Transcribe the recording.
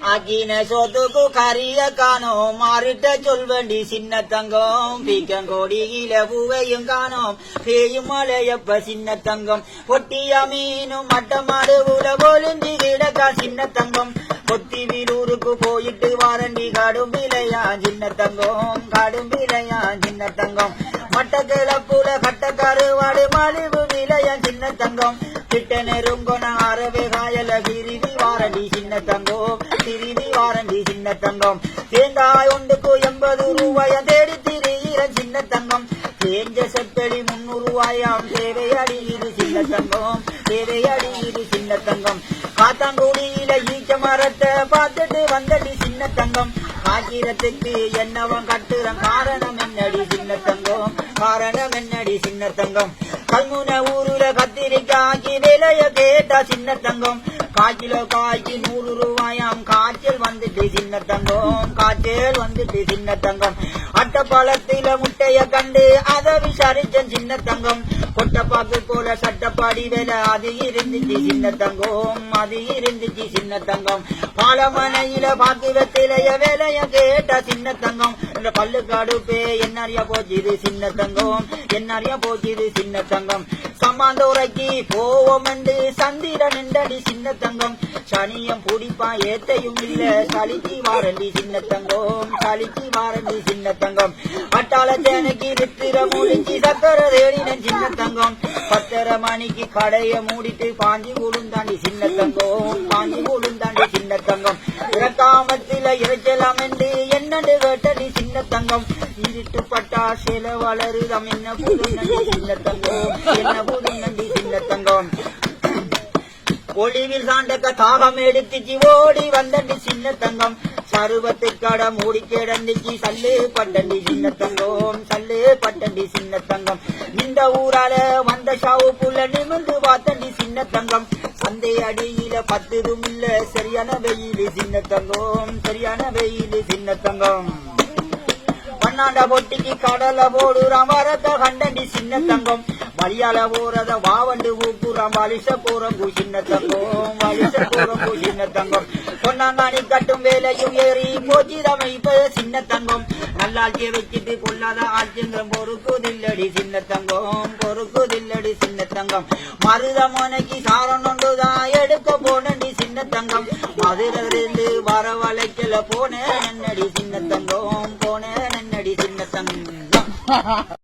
அகின சோத்துக்கு கரிய காணோம். மாறிட்ட சொல்வண்டி சின்ன தங்கம். பீக்கங்கோடியில பூவையும் காணோம். பேயும் மலையப்ப சின்ன தங்கம். ஒட்டிய மீனும் மட்டமாடு உல போலிந்தி கிடக்கா சின்ன தங்கம். கொத்தி வீரூருக்கு போயிட்டு வாரண்டி காடும் விலையா சின்ன தங்கம். காடும் விலையா சின்ன தங்கம். மட்டக்கிழப்புல கட்டக்கருவாடு மலிவு விலையா சின்ன தங்கம். கிட்ட நெருங்கொன சின்ன தங்கம் திருவி வாரண்டி சின்ன தங்கம் தேங்காய் ஒன்றுக்கு எண்பது ரூபாய் தேடி திரியிற சின்ன தங்கம் தேஞ்ச செப்படி முன்னூறு ரூபாயாம். தேவை அடியுது சின்ன தங்கம் தேவை அடியுது சின்ன தங்கம் காத்தாங்குடியில ஈச்ச மரத்தை பார்த்துட்டு வந்தடி சின்ன தங்கம் காக்கிரத்துக்கு என்னவன் கட்டுறன். காரணம் என்னடி சின்ன தங்கம் காரணம் என்னடி சின்ன தங்கம் கல்முன ஊருல கத்திரிக்காய்க்கு விலைய கேட்டா சின்ன தங்கம் காய்கிலோ காய்க்கு நூறு ரூபாயாம். காய்ச்சல் வந்துட்டு சின்ன தங்கம். காய்ச்சல் வந்துட்டு சின்ன தங்கம். அட்டப்பாலத்தில முட்டைய கண்டு அதை விசாரிச்சன் சின்ன தங்கம். கொட்டப்பாக்கு போல சட்டப்பாடி வேலை அது இருந்துச்சு சின்ன தங்கம். அது இருந்துச்சு சின்ன தங்கம். பாலமனையில பாக்கு வெத்திலைய வேலைய கேட்டா சின்ன தங்கம். இந்த பல்லு கடுப்பே என்னறியா போச்சு இது சின்ன தங்கம். என்னறியா போச்சு இது சின்ன தங்கம். சமாந்தோரைக்கு போவோம் என்று சந்திரன் நின்றடி சின்ன தங்கம் சனியம் பிடிப்பா ஏத்தையும் இல்ல சளிக்கு வாரண்டி சின்ன தங்கம் சளிக்கு வாரண்டி சின்ன தங்கம் பட்டாள தேனைக்கு வித்திர முடிஞ்சு சக்கர தேடின சின்ன தங்கம் பத்தரை மணிக்கு கடைய மூடிட்டு பாஞ்சி உளுந்தாண்டி சின்ன தங்கம் பாஞ்சி உளுந்தாண்டி சின்ன தங்கம் இறக்காமத்தில இறைச்சலாம் என்று என்னண்டு கேட்டடி சின்ன தங்கம் ஆசையில வளருதம். என்ன புது நன்றி சின்ன தங்கம் என்ன புது நன்றி சின்ன தங்கம் ஒளிவில் சாண்டக்க தாகம் எடுத்து ஓடி வந்தண்டி சின்ன தங்கம் சருவத்தை கடை மூடி கிடந்துச்சு சல்லு பட்டண்டி சின்ன தங்கம் சல்லு பட்டண்டி சின்ன தங்கம் இந்த ஊரால வந்த ஷாவு புள்ள நிமிர்ந்து பார்த்தண்டி சின்ன தங்கம் சந்தை அடியில பத்து இல்ல சரியான வெயில் சின்ன தங்கம் சரியான வெயில் சின்ன தங்கம் பன்னாண்ட பொட்டிக்கு கடல போடுறான் வரத கண்டண்டி சின்ன தங்கம். வழியால போறத வாவண்டு ஊக்குறான் வலிச போறம்பு சின்ன தங்கம் வலிச போறம்பு சின்ன தங்கம். பொன்னாங்காணி கட்டும் வேலையும் ஏறி போச்சிதமை இப்ப சின்ன தங்கம். நல்லாட்சியை வச்சுட்டு கொள்ளாத ஆட்சிங்கம் பொறுக்குதில்லடி சின்ன தங்கம் பொறுக்குதில்லடி சின்ன தங்கம். மருதமனைக்கு சாரம் ஒன்றுதான் எடுக்க போனண்டி சின்ன தங்கம். மதுரிலிருந்து வரவழைக்கல போனேன் என்னடி சின்ன தங்கம்? போனேன் நன்னடி சின்ன தங்கம்